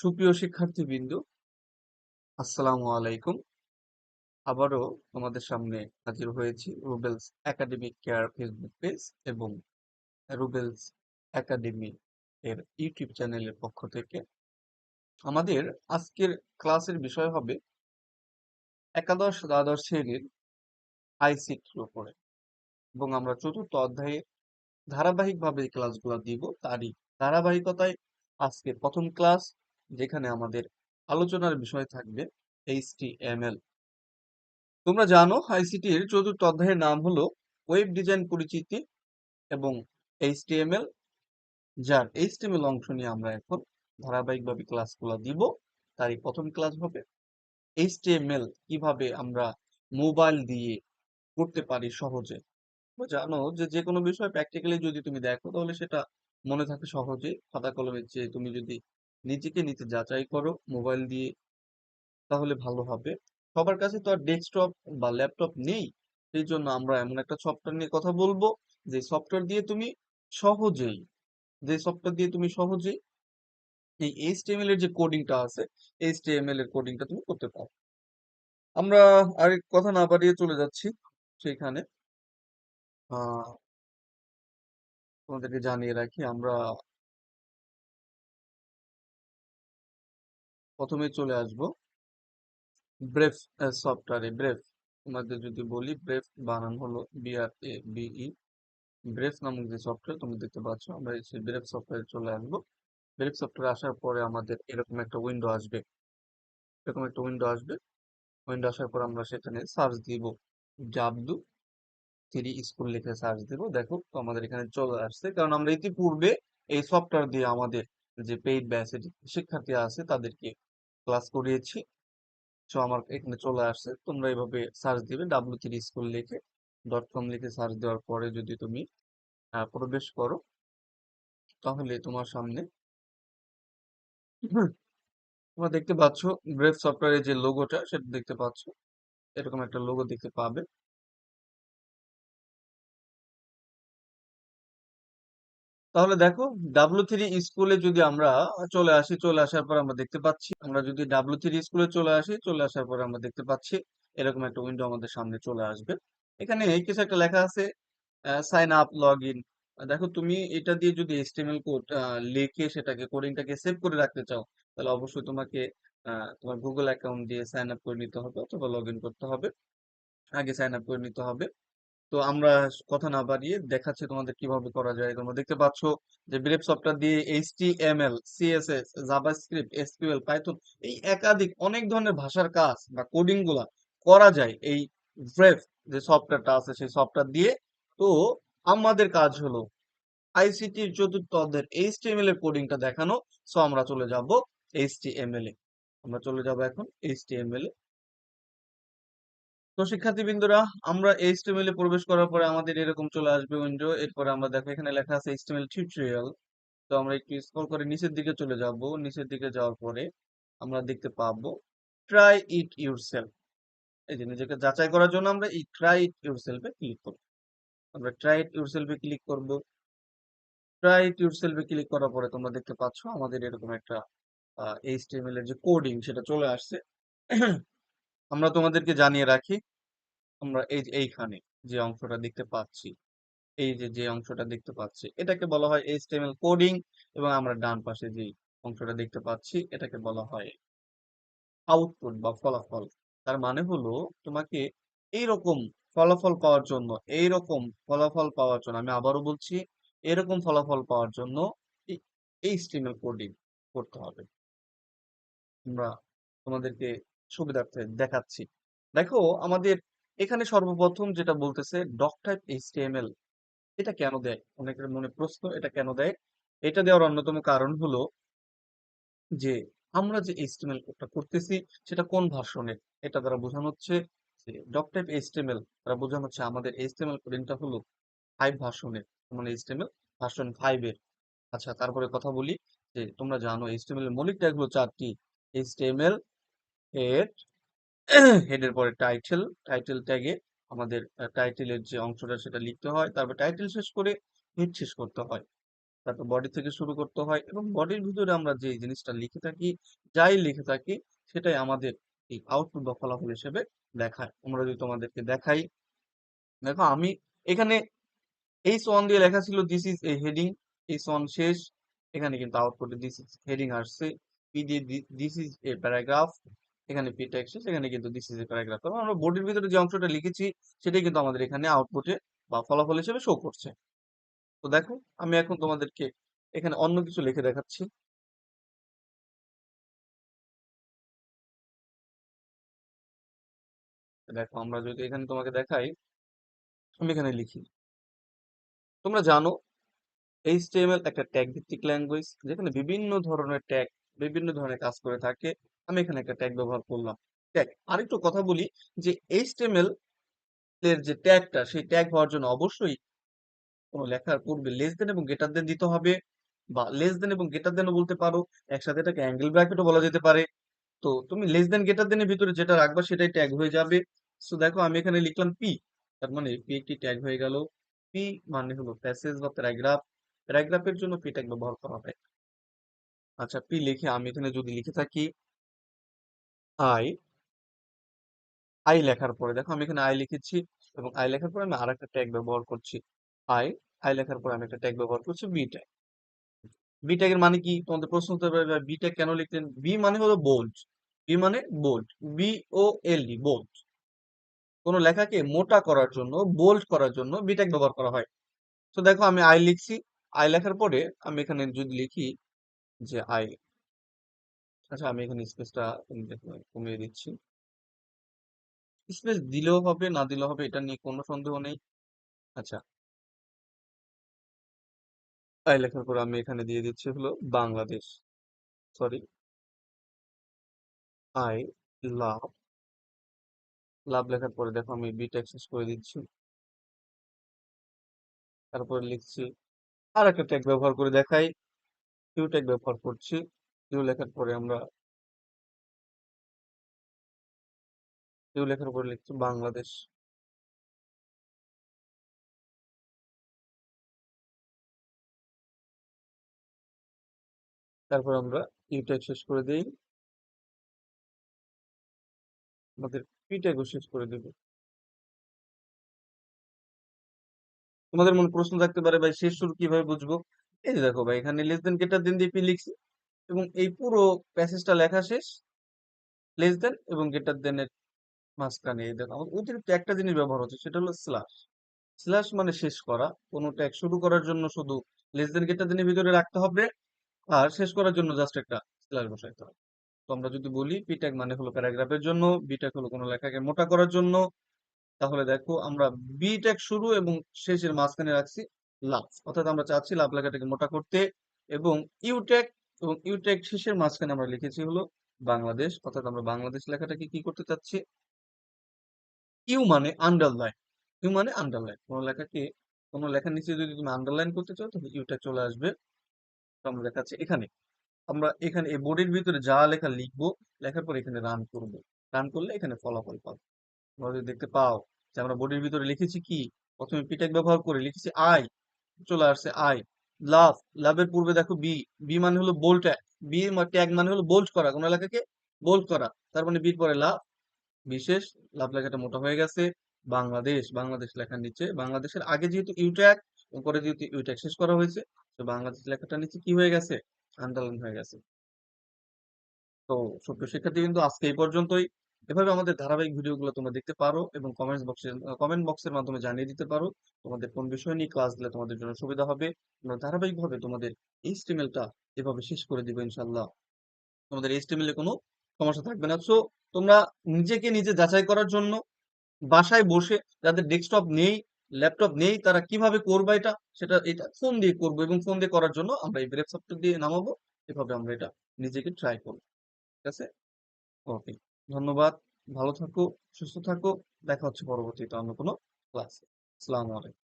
সুপ্রিয় শিক্ষার্থীবৃন্দ, আসসালামু আলাইকুম। আবারও তোমাদের সামনে হাজির হয়েছি Rubel's academic care Facebook page এবং রুবেলস একাডেমি এর ইউটিউব চ্যানেলের পক্ষ থেকে। আমাদের আজকের ক্লাসের বিষয় হবে একাদশ দ্বাদশ শ্রেণির আইসিটির উপরে এবং আমরা চতুর্থ অধ্যায়ে ধারাবাহিকভাবে ক্লাসগুলো দিব। তারই ধারাবাহিকতায় আজকে প্রথম ক্লাস যেখানে আমাদের আলোচনার বিষয় থাকবে এইচটিএমএল তোমরা জানো আইসিটির চতুর্থ অধ্যায়ের নাম হলো ওয়েব ডিজাইন পরিচিতি এবং এইচটিএমএল যার এইচটিএমএল অংশ নিয়ে আমরা এখন ধারাবাহিকভাবে ক্লাসগুলো দিব, তারই প্রথম ক্লাস হবে। এইচটিএমএল কীভাবে আমরা মোবাইল দিয়ে করতে পারি সহজে? জানো যে যে কোনো বিষয় প্র্যাকটিক্যালি যদি তুমি দেখো, তাহলে সেটা মনে থাকে সহজে খাতা কলমের চেয়ে তুমি যদি নিজেকে নিজে যাচাই করো, মোবাইল দিয়ে, তাহলে ভালো হবে। সবার কাছে তো আর ডেস্কটপ বা ল্যাপটপ নেই, সেই জন্য আমরা এমন একটা সফটওয়্যার নিয়ে কথা বলব, যে সফটওয়্যার দিয়ে তুমি সহজেই, যে সফটওয়্যার দিয়ে তুমি সহজেই এই এইচটিএমএল এর যে কোডিংটা আছে এইচটিএমএল এর কোডিংটা তুমি করতে পারো। আমরা আর কথা না বাড়িয়ে চলে যাচ্ছি আহ, তোমাদেরকে জানিয়ে রাখি, আমরা প্রথমে চলে আসব। ব্রেফ সফটওয়্যারে ব্রেফ তোমাদের যদি বলি ব্রেফ বানান হলো বিআর এ বিই ব্রেফ নামক যে সফটওয়্যার তুমি দেখতে পাচ্ছ, আমরা সেই ব্রেফ সফটওয়্যারে চলে আসব। ব্রেফ সফটওয়্যার আসার পরে আমাদের এরকম একটা উইন্ডো আসবে। এরকম একটা উইন্ডো আসবে। উইন্ডো আসার পর আমরা সেখানে সার্চ দিব জাবদু থ্রি স্কুল লিখে সার্চ দিব। দেখো, তো আমাদের এখানে চলে আসছে। কারণ আমরা ইতিপূর্বে এই সফটওয়্যার দিয়ে আমাদের যে পেইড ব্যাচের শিক্ষার্থী আছে, তাদেরকে ক্লাস করিয়েছি। সো আমার এখানে চলে আসছে। তোমরা এভাবে সার্চ দিবে ডাব্লু থ্রি স্কুল লিখে ডট কম লিখে সার্চ দেওয়ার পরে যদি তুমি প্রবেশ করো, তাহলে তোমার সামনে তোমরা দেখতে পাচ্ছ ব্রেভ সফটওয়্যারের যে লোগোটা সেটা দেখতে পাচ্ছ। এরকম একটা লোগো দেখতে পাবে। তাহলে দেখো ডাব্লিউ থ্রি স্কুলে যদি আমরা চলে আসি, চলে আসার পর আমরা দেখতে পাচ্ছি, আমরা যদি ডাব্লিউ থ্রি স্কুলে চলে আসি, চলে আসার পর আমরা দেখতে পাচ্ছি, এরকম একটা উইন্ডো আমাদের সামনে চলে আসবে। এখানে কিছু একটা লেখা আছে সাইন আপ লগ ইন দেখো, তুমি এটা দিয়ে যদি এইচটিএমএল কোড লিখে সেটাকে কোডিংটাকে সেভ করে রাখতে চাও, তাহলে অবশ্যই তোমাকে তোমার গুগল অ্যাকাউন্ট দিয়ে সাইন আপ করে নিতে হবে অথবা লগ ইন করতে হবে। আগে সাইন আপ করে নিতে হবে। তো আমরা কথা না বাড়িয়ে দেখাচ্ছি তোমাদের কীভাবে করা যায়। তোমরা দেখতে পাচ্ছ যে ব্রেভ সফটওয়্যার দিয়ে HTML CSS JavaScript SQL Python এই একাধিক অনেক ধরনের ভাষার কাজ বা কোডিংগুলা করা যায় এই ব্রেভ যে সফটওয়্যারটা আছে সেই সফটওয়্যার দিয়ে। তো আমাদের কাজ হলো আইসিটি চতুর্থ অধ্যায়ের এইচটিএমএল এর কোডিংটা দেখানো। সো আমরা চলে যাব এইচটিএমএল এ আমরা চলে যাব এখন এইচটিএমএল এ তো শিক্ষার্থীবৃন্দরা, আমরা এইচটিএমএল এ প্রবেশ করার পরে আমাদের এরকম চলে আসবে উইন্ডো এরপরে আমরা দেখো এখানে লেখা আছে এইচটিএমএল টিউটোরিয়াল তো আমরা একটু স্ক্রল করে নিচের দিকে চলে যাব। নিচের দিকে যাওয়ার পরে আমরা দেখতে পাবো ট্রাই ইট ইউরসেলফ এই যে নিজেকে যাচাই করার জন্য আমরা এই ট্রাই ইট ইউরসেলফে ক্লিক করব। আমরা ট্রাই ইট ইউরসেলফে ক্লিক করব। ট্রাই ইট ইউরসেলফে ক্লিক করার পরে তোমরা দেখতে পাচ্ছ আমাদের এরকম একটা এইচটিএমএল এর যে কোডিং সেটা চলে আসছে। আমরা তোমাদেরকে জানিয়ে রাখি, আমরা এই এইখানে যে অংশটা দেখতে পাচ্ছি, এই যে যে অংশটা দেখতে পাচ্ছি, এটাকে বলা হয় এইচটিএমএল কোডিং এবং আমরা ডান পাশে যে অংশটা দেখতে পাচ্ছি, এটাকে বলা হয় আউটপুট বা ফলাফল। তার মানে হলো তোমাকে এইরকম ফলাফল পাওয়ার জন্য, এইরকম ফলাফল পাওয়ার জন্য, আমি আবারও বলছি, এরকম ফলাফল পাওয়ার জন্য এই এইচটিএমএল কোডিং করতে হবে। আমরা তোমাদেরকে সুবিধার্থে দেখাচ্ছি। দেখো, আমাদের এখানে সর্বপ্রথম যেটা বলতেছে, ডক টাইপ এইচটিএমএল এটা কেন দেয়? অনেকের মনে প্রশ্ন, এটা কেন দেয়? এটা দেওয়ার অন্যতম কারণ হলো যে, আমরা যে এইচটিএমএল কোডটা করতেছি, সেটা কোন ভার্সনের? এটা দ্বারা বোঝানো হচ্ছে যে, ডক টাইপ এইচটিএমএল দ্বারা বোঝানো হচ্ছে আমাদের এইচটিএমএল কোডিংটা হলো ফাইভ ভার্সনের মানে এইচটিএমএল ভার্সন ফাইভ এর। আচ্ছা তারপরে কথা বলি যে, তোমরা জানো এইচটিএমএল এর মৌলিক ট্যাগ হলো চারটি এইচটিএমএল হেড হেডের পরে টাইটেল টাইটেল ট্যাগে আমাদের টাইটেলের যে অংশটা সেটা লিখতে হয়, তারপর টাইটেল শেষ করে হেড শেষ করতে হয়। তারপর বডি থেকে শুরু করতে হয় এবং বডির ভিতরে আমরা যে জিনিসটা লিখে থাকি, যাই লিখে থাকি, সেটাই আমাদের এই আউটপুট বা ফলাফল হিসেবে দেখায়। আমরা যদি তোমাদেরকে দেখাই, দেখো আমি এখানে এইচ ওয়ান দিয়ে লেখা ছিল this is a heading H one শেষ, এখানে কিন্তু আউটপুটে দিস ইজ হেডিং আসছে। পি দিয়ে দিস ইজ এ প্যারাগ্রাফ এখানে পি টেক্সট শেষ এখানে কিন্তু দিস ইজ এ প্যারাগ্রাফ আমরা বডির ভিতরে যে অংশটা লিখেছি, সেটাই কিন্তু আমাদের এখানে আউটপুটে বা ফলাফল হিসেবে শো করছে। তো দেখো, আমি এখন তোমাদেরকে এখানে অন্য কিছু লিখে দেখাচ্ছি। দেখো, আমরা যদি এখানে তোমাকে দেখাই, আমি এখানে লিখি। তোমরা জানো এইচটিএমএল একটা ট্যাগ ভিত্তিক ল্যাঙ্গুয়েজ যেখানে বিভিন্ন ধরনের ট্যাগ বিভিন্ন ধরনের কাজ করে থাকে। আমি এখানে একটা ট্যাগ ব্যবহার করলাম। ট্যাগ আরেকটু কথা বলি যে এইচটিএমএল এর যে ট্যাগটা সেই ট্যাগ হওয়ার জন্য অবশ্যই কোনো লেখার পূর্বে লেস দেন এবং গেটার দেন দিতে হবে বা লেস দেন এবং গেটার দেনও বলতে পারো। একসাথে এটাকে অ্যাঙ্গেল ব্র্যাকেটও বলা যেতে পারে। তো তুমি লেস দেন গেটার দেনের ভিতরে যেটা রাখবা সেটাই ট্যাগ হয়ে যাবে। সো দেখো আমি এখানে লিখলাম পি তার মানে পি একটি ট্যাগ হয়ে গেল। পি মানে হলো প্যাসেজ বা প্যারাগ্রাফ প্যারাগ্রাফের জন্য পি ট্যাগ ব্যবহার করা হয়। আচ্ছা পি লিখে আমি এখানে যদি লিখে থাকি আই আই লেখার পরে। দেখো আমি এখানে আই লিখেছি এবং আই লেখার পরে আমি আর একটা ট্যাগ ব্যবহার করছি। আই আই লেখার পরে আমি একটা ট্যাগ ব্যবহার করছি বি ট্যাগ বি ট্যাগের মানে কি? তোমাদের প্রশ্ন হতে পারে বি ট্যাগ কেন লিখলেন? বি মানে হলো বোল্ড বি মানে bold B O L D bold কোন লেখাকে মোটা করার জন্য বোল্ড করার জন্য বি ট্যাগ ব্যবহার করা হয়। তো দেখো আমি আই লিখছি। আই লেখার পরে আমি এখানে যদি লিখি যে আই আচ্ছা আমি এখানে স্পেসটা কমিয়ে দিচ্ছি। স্পেস দিলেও হবে, না দিলেও হবে, এটা নিয়ে কোনো সন্দেহ নেই। আচ্ছা। আই লেখার পর আমি এখানে দিয়ে দিচ্ছি হলো Bangladesh. Sorry I love love লেখার পরে দেখো আমি বিট অ্যাক্সেস করে দিচ্ছি। তারপরে লিখছি আর একটা ট্যাগ ব্যবহার করে দেখাই। কিউ ট্যাগ ব্যবহার করছি। কিউ লেখার পরে আমরা কিউ লেখার পরে লিখছি বাংলাদেশ। তারপর আমরা ইউ শেষ করে দিই। আমাদের পি ট্যাগও শেষ করে দেব। তোমাদের মনে প্রশ্ন থাকতে পারে, ভাই, শেষ শুরু কীভাবে বুঝব? এই যে দেখো, ভাই, এখানে লেস দেন গেটার দেন দিয়ে পি লিখছি। এবং এই পুরো প্যাসেজটা লেখা শেষ লেস দেন এবং গেটার দেনের মাঝখানে এই দেখো আমাদের অতিরিক্ত একটা জিনিস ব্যবহার হচ্ছে, সেটা হলো স্ল্যাশ স্ল্যাশ মানে শেষ করা কোনো ট্যাগ শুরু করার জন্য শুধু লেস দেন গেটার দেনের ভিতরে রাখতে হবে, আর শেষ করার জন্য জাস্ট একটা স্ল্যাশ বসাইতে হবে। তো আমরা যদি বলি পি ট্যাগ মানে হলো প্যারাগ্রাফের জন্য বি ট্যাগ হলো কোনো লেখাকে মোটা করার জন্য, তাহলে দেখো আমরা বি ট্যাগ শুরু এবং শেষের মাঝখানে রাখছি লাভ অর্থাৎ আমরা চাচ্ছি লাভ লেখাটাকে মোটা করতে এবং ইউ ট্যাগ এবং ইউ ট্যাগ শেষের মাঝখানে আমরা লিখেছি হলো বাংলাদেশ, অর্থাৎ আমরা বাংলাদেশ লেখাটাকে কি করতে চাচ্ছি? ইউ মানে আন্ডারলাইন ইউ মানে আন্ডারলাইন কোনো লেখাকে, কোনো লেখার নিচে যদি তুমি আন্ডারলাইন করতে চাও, তাহলে ইউটা চলে আসবে। আমরা দেখাচ্ছি এখানে। আমরা এখানে, এই বোর্ডের ভিতরে যা লেখা লিখব, লেখার পর এখানে রান করব। রান করলে এখানে ফলাফল পাবো। তোমরা যদি দেখতে পাও যে আমরা বোর্ডের ভিতরে লিখেছি কি? প্রথমে পিটেক ব্যবহার করে লিখেছি আই চলে আসছে আই লাভ লাভের পূর্বে দেখো বি বি মানে হলো বোল্ট বি ট্যাগ মানে হলো বোল্ট করা, কোন এলাকাকে বোল্ট করা, তার মানে বির পরে লাভ বিশেষ লাভ লেখাটা মোটা হয়ে গেছে, বাংলাদেশ বাংলাদেশ লেখার নিচে, বাংলাদেশের আগে যেহেতু ইউট্যাগ পরে যেহেতু ইউট্যাগ শেষ করা হয়েছে, তো বাংলাদেশ লেখাটা নিচে কি হয়ে গেছে? আন্দোলন হয়ে গেছে। তো সত্য শিক্ষার্থী কিন্তু আজকে এই পর্যন্তই। এভাবে আমাদের ধারাবাহিক ভিডিওগুলো তোমরা দেখতে পারো এবং কমেন্টস বক্সে কমেন্ট বক্সের মাধ্যমে জানিয়ে দিতে পারো। তোমাদের কোন বিষয় নিয়ে ক্লাস দিলে তোমাদের জন্য সুবিধা হবে আমরা ধারাবাহিকভাবে তোমাদের এইচটিএমএলটা এভাবে শেষ করে দিব ইনশাল্লাহ তোমাদের এইচটিএমএল এ কোনো সমস্যা থাকবে না। সো তোমরা নিজেকে নিজে যাচাই করার জন্য বাসায় বসে যাদের ডেস্কটপ নেই ল্যাপটপ নেই, তারা কীভাবে করবে এটা, সেটা এটা ফোন দিয়ে করব এবং ফোন দিয়ে করার জন্য আমরা এই ব্রেক সফটওয়্যার দিয়ে নামাবো। এভাবে আমরা এটা নিজেকে ট্রাই করব। ঠিক আছে? ওকে ধন্যবাদ ভালো থাকো সুস্থ থাকো দেখা হচ্ছে পরবর্তীতে অন্য কোনো ক্লাসে আসসালামু আলাইকুম।